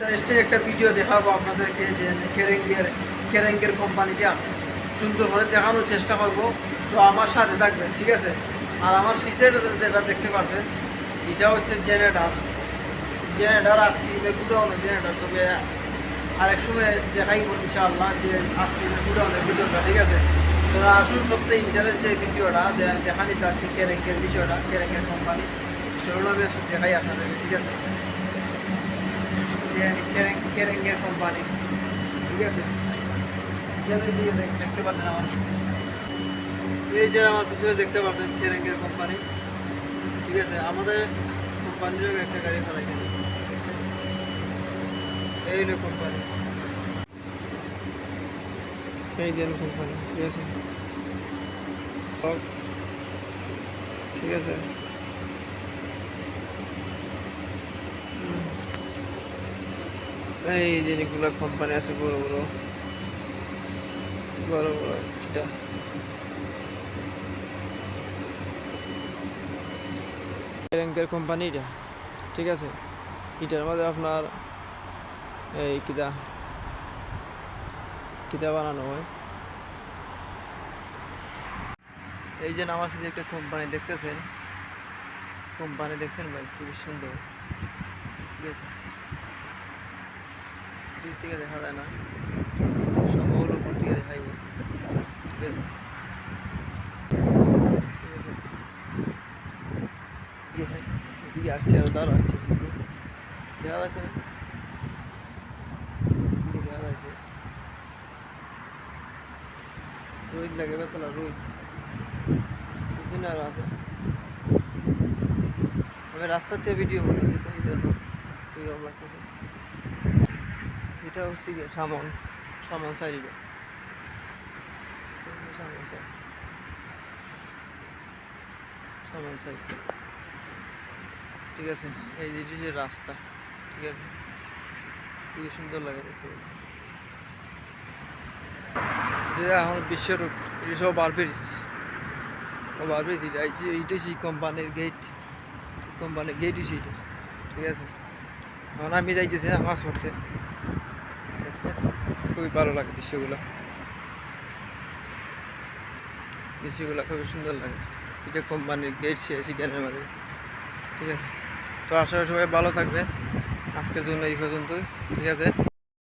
Just একটা video দেখাবো আপনাদেরকে যে কেরেঙ্গের কেরেঙ্গের কোম্পানিটা সুন্দর করে দেখানোর চেষ্টা করব। তো আমার সাথে থাকবেন, ঠিক আছে? আর আমার ফিসের যেটা দেখতে পাচ্ছেন, এটা হচ্ছে জেনারেটার জেনারেটার আইসক্রিমের গুডাউনের জেনারেটার তবে আরেক সময় দেখাইব ইনশাআল্লাহ যে আইসক্রিমের গুডাউনের ভিতরটা, ঠিক আছে? তো আসুন, সবচেয়ে ইন্টারেস্ট যে ভিডিওটা দেখানি চাচ্ছি কেরেঙ্গের বিষয়টা কেরেঙ্গের কোম্পানি সেগুলো আমি দেখাই আপনাদেরকে, ঠিক আছে? কেরেঙ্গের কোম্পানি ঠিক আছে দেখতে পাচ্ছেন আমার পিছনে। এই যে আমার পিছনে দেখতে পাচ্ছেন কেরেঙ্গের কোম্পানি ঠিক আছে, আমাদের কোম্পানিরও একটা গাড়ি এখানে দেখছেন? এই হলো কোম্পানি এই যে কোম্পানি ঠিক আছে? ঠিক আছে। এই জিনিসগুলো কোম্পানি আছে বড় বড়। বড় বড় এটা র্যাঙ্কের কোম্পানি এটা ঠিক আছে? এটার মধ্যে আপনার এই কিদা কিদা বানানো হয়। এই যে আমার কাছে একটা কোম্পানি দেখতেছেন কোম্পানি দেখছেন ভাই খুবই সুন্দর। ঠিক আছে? দূর থেকে দেখা যায় না। সম্ভব হলো উপর থেকে দেখাইব। ঠিক আছে? এদিকে আসছে আরও দাঁড়ো আসছে। দেখা যাচ্ছে না? দেখা যাচ্ছে। রোহিত লাগে বেতলা রোহিত। পিছনে আরও আছে আমি রাস্তার থেকে ভিডিও করতেছি তো, এই জন্য এরকম লাগতেছে। এটা হচ্ছে গিয়ে সামন সামন সাইড এটা। সামন সাইড। ঠিক আছে, এই যে যে রাস্তা, ঠিক আছে? খুবই সুন্দর লাগে দেখতে। এটা এখন বিশ্ব রোড এটা সব বারবেরিস ও বারবেরিস এটা এই এইটা সেই কোম্পানির গেট কোম্পানির গেট হচ্ছে এটা ঠিক আছে? এখন আমি যাইতেছি মাছ পড়তে দেখছেন খুবই ভালো লাগে দৃশ্যগুলো। দৃশ্যগুলো খুবই সুন্দর লাগে। এটা কোম্পানির গেট সেখানের মাঝে ঠিক আছে? তো আশা সবাই ভালো থাকবে আজকের জন্য এই পর্যন্তই। ঠিক আছে?